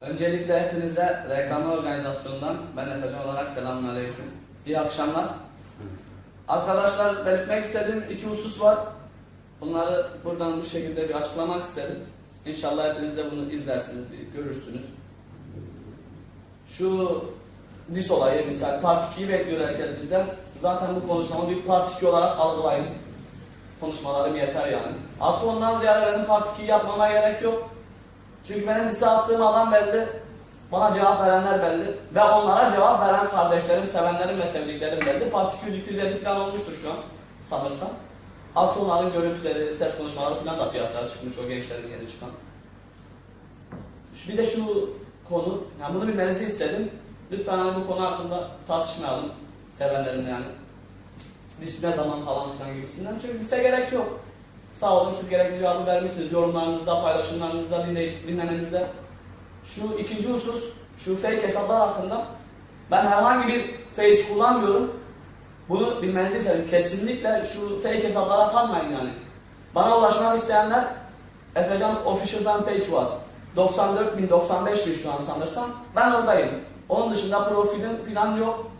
Öncelikle hepinize reklam organizasyonundan ben Efecan olarak selamünaleyküm. İyi akşamlar. Arkadaşlar belirtmek istediğim iki husus var. Bunları buradan bu şekilde bir açıklamak istedim. İnşallah hepiniz de bunu izlersiniz, görürsünüz. Şu dis olayı misal Part 2'yi bekliyor herkes bizden. Zaten bu konuşmamı bir Part 2 olarak algılayın. Konuşmalarım yeter yani. Artı ondan ziyade benim Part 2'yi yapmama gerek yok. Çünkü benim lise attığım adam belli. Bana cevap verenler belli. Ve onlara cevap veren kardeşlerim, sevenlerim ve sevdiklerim belli. Part 200-250 falan olmuştur şu an sanırsam. Artı onların görüntüleri, ses konuşmaları falan da piyasaya çıkmış o gençlerin yeni çıkan. Bir de şu konu, yani bunu bilmenizi istedim. Lütfen hani bu konu hakkında tartışmayalım sevenlerimle yani. Biz ne zaman falan filan gibisinden. Çünkü bize gerek yok. Sağ olun siz gerekli cevabı vermişsiniz yorumlarınızda, paylaşımlarınızda, dinlemenizde. Şu ikinci husus, şu fake hesaplar hakkında ben herhangi bir face kullanmıyorum. Bunu bilmenizi isterim. Kesinlikle şu fake hesaplara kalmayın yani. Bana ulaşmak isteyenler Efecan Official Fan Page var. 94 bin, 95 bin şu an sanırsam. Ben oradayım. Onun dışında profilim falan yok.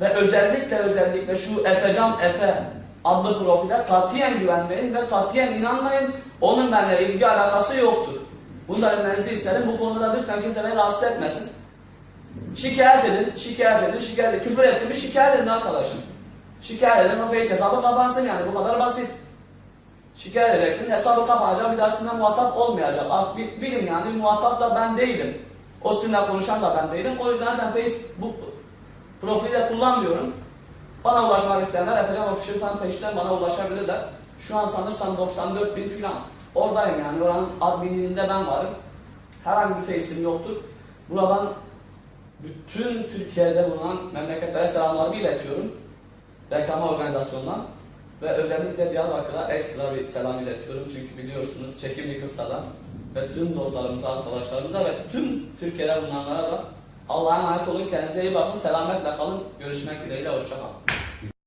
Ve özellikle özellikle şu Efecan Efe adlı profile katiyen güvenmeyin ve katiyen inanmayın. Onun benimle ilgi alakası yoktur. Bunu da bilmenizi isterim. Bu konuda lütfen kimse beni rahatsız etmesin. Şikayet edin, şikayet edin, şikayet edin. Küfür etti mi şikayet edin arkadaşım. Şikayet edin, o face hesabı kapansın yani bu kadar basit. Şikayet edeceksin, hesabı kapanacak, bir daha sizinle muhatap olmayacak. Artık bil- bilin yani muhatap da ben değilim. O sizinle konuşan da ben değilim. O yüzden zaten Facebook profili kullanmıyorum. Bana ulaşmak isteyenler Efecan Official Fan Page'den bana ulaşabilirler. Şu an sanırsam 94 bin filan. Oradayım yani oranın adminliğinde ben varım. Herhangi bir face'im yoktur. Buradan bütün Türkiye'de bulunan memleketlere selamlarımı iletiyorum. Reklam organizasyonundan. Ve özellikle Diyarbakır'a ekstra bir selam iletiyorum. Çünkü biliyorsunuz çekimli kıssadan ve tüm dostlarımıza, arkadaşlarımıza ve tüm Türkiye'de bulunanlara da Allah'a emanet olun. Kendinize iyi bakın. Selametle kalın. Görüşmek dileğiyle. Hoşçakalın.